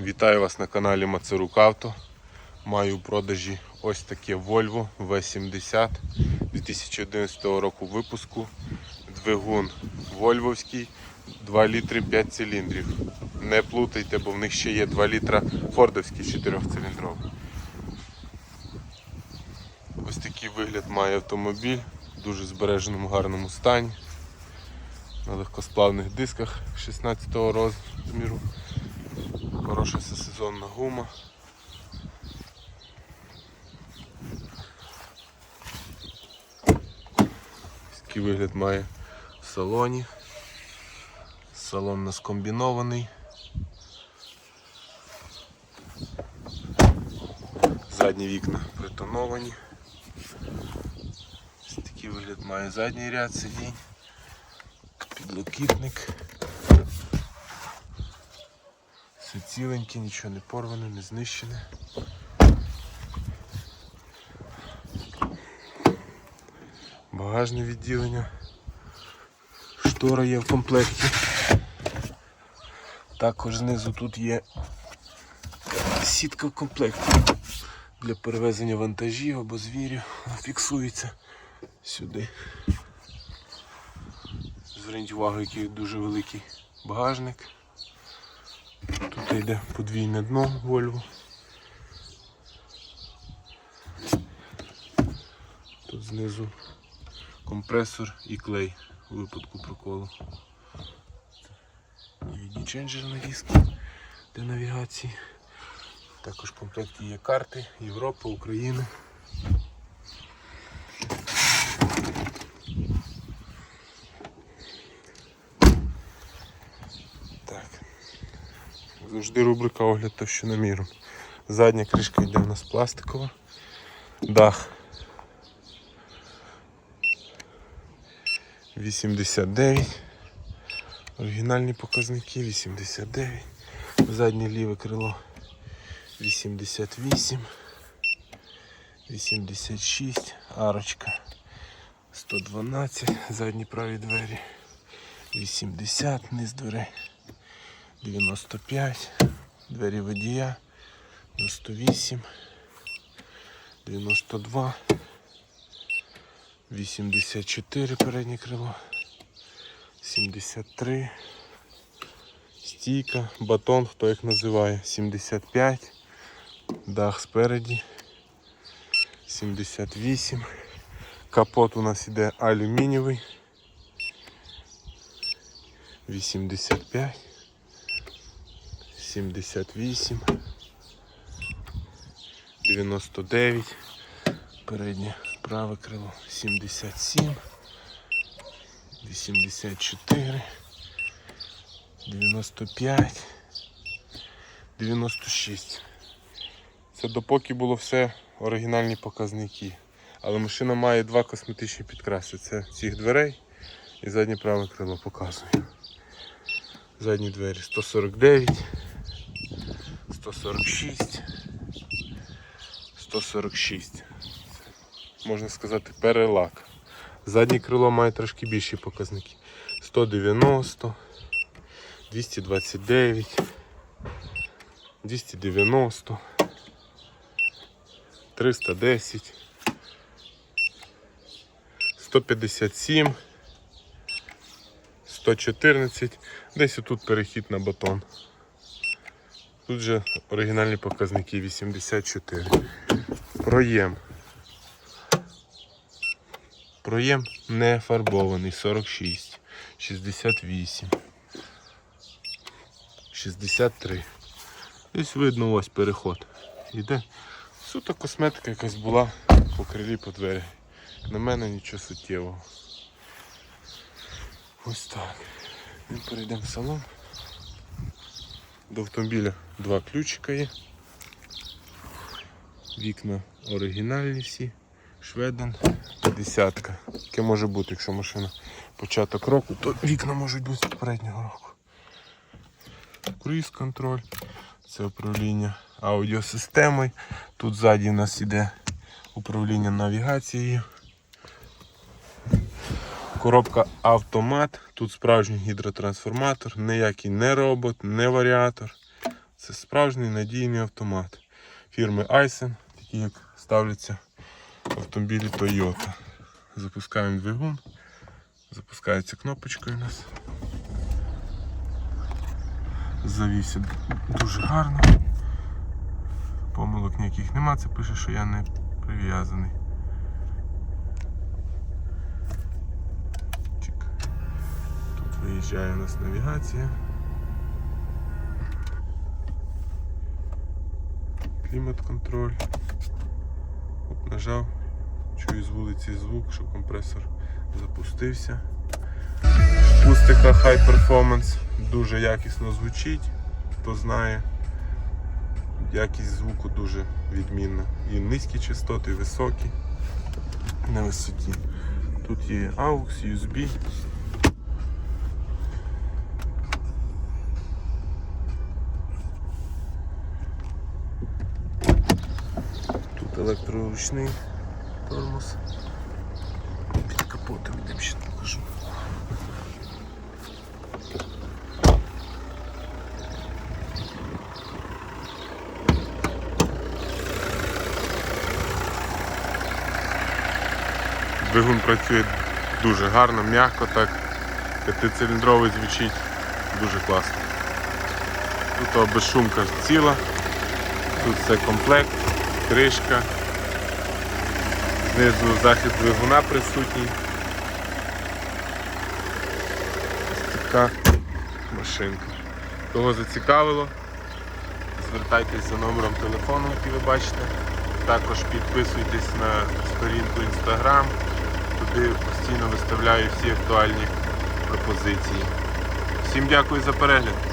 Вітаю вас на каналі Мацарук Авто. Маю у продажі ось таке Volvo V70 2011 року випуску. Двигун Вольвовський, 2 літри 5 циліндрів. Не плутайте, бо в них ще є 2 літра Фордовський 4-циліндровий. Ось такий вигляд має автомобіль в дуже збереженому гарному стані. На легкосплавних дисках 16 розміру. Хороша всесезонна гума. Такий вигляд має в салоні. Салон у нас комбінований. Задні вікна притоновані. Такий вигляд має задній ряд сидінь. Підлокітник. Все ціленьке, нічого не порване, не знищене. Багажне відділення. Штора є в комплекті. Також знизу тут є сітка в комплекті для перевезення вантажів або звірів. Фіксується сюди. Зверніть увагу, який дуже великий багажник. Тут йде подвійне дно Volvo. Тут знизу компресор і клей у випадку проколу. DVD ченджер на диск для навігації. Також в комплекті є карти Європи, України. Так. Завжди рубрика огляд товщиноміром. Задня кришка йде в нас пластикова. Дах 89. Оригінальні показники 89. Заднє ліве крило 88. 86. Арочка 112. Задні праві двері 80. Низ дверей 95, двері водія 98, 92, 84 переднє крило, 73, стійка, батон, хто як називає, 75, дах спереді, 78, капот у нас іде алюмінієвий, 85. 78, 99, переднє праве крило 77, 84, 95, 96. Це допоки було все оригінальні показники. Але машина має два косметичні підкраси. Це цих дверей і заднє праве крило показую. Задні двері 149. 146, 146. Можна сказати, перелак. Заднє крило має трошки більші показники. 190, 229, 290, 310, 157, 114. Десь отут перехід на батон. Тут же оригінальні показники 84. Проєм. Проєм не фарбований 46, 68, 63. Десь видно ось переход. Іде. Суто косметика якась була по крилі по двері. На мене нічого суттєвого. Ось так. Ми перейдемо в салон. До автомобіля два ключика є. Вікна оригінальні всі. Шведен, десятка. Яке може бути, якщо машина початок року, то вікна можуть бути з попереднього року. Круїз контроль, це управління аудіосистемою. Тут ззаді у нас іде управління навігацією. Коробка автомат. Тут справжній гідротрансформатор, ніякий не робот, не варіатор. Це справжній надійний автомат фірми Айсен, такі як ставляться в автомобілі Toyota. Запускаємо двигун, запускається кнопочкою у нас. Завівся дуже гарно. Помилок ніяких нема, це пише, що я не прив'язаний. Тут у нас навігація. Клімат-контроль. Нажав. Чую з вулиці звук, що компресор запустився. Пустика High Performance дуже якісно звучить, хто знає. Якість звуку дуже відмінна. І низькі частоти, і високі на висоті. Тут є AUX, USB. Електроручний тормоз. Під капотом йдемо ще покажу. Двигун працює дуже гарно, м'яко так. П'ятициліндровий звучить дуже класно. Тут безшумка ціла, тут все комплект, кришка. Знизу захист двигуна присутній. Ось така машинка. Кого зацікавило, звертайтесь за номером телефону, який ви бачите. Також підписуйтесь на сторінку Instagram, туди постійно виставляю всі актуальні пропозиції. Всім дякую за перегляд.